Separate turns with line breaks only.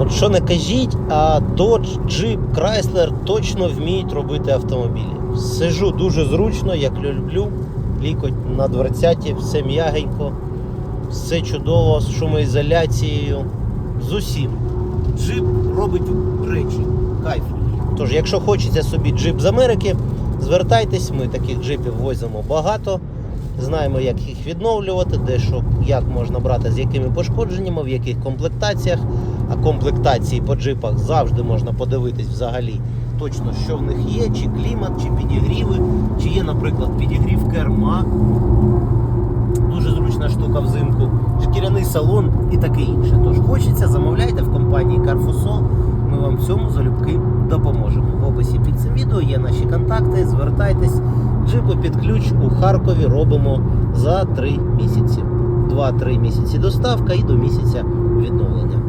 От що не кажіть, а Dodge, Jeep, Chrysler точно вміють робити автомобілі. Сижу дуже зручно, як люблю. Лікоть на дверцяті, все м'ягенько, все чудово, з шумоізоляцією. З усім. Джип робить речі. Кайф. Тож, якщо хочеться собі джип з Америки, звертайтесь, ми таких джипів возимо багато. Знаємо, як їх відновлювати, де що, як можна брати, з якими пошкодженнями, в яких комплектаціях. А комплектації по джипах завжди можна подивитись взагалі точно, що в них є, чи клімат, чи підігріви, чи є, наприклад, підігрів керма. Дуже зручна штука взимку, шкіряний салон і таке інше. Тож хочеться, замовляйте в компанії Carfuso. Ми вам в цьому залюбки допоможемо. В описі під цим відео є наші контакти. Звертайтесь, джипи під ключ у Харкові робимо за 3 місяці. 2-3 місяці доставка і до місяця відновлення.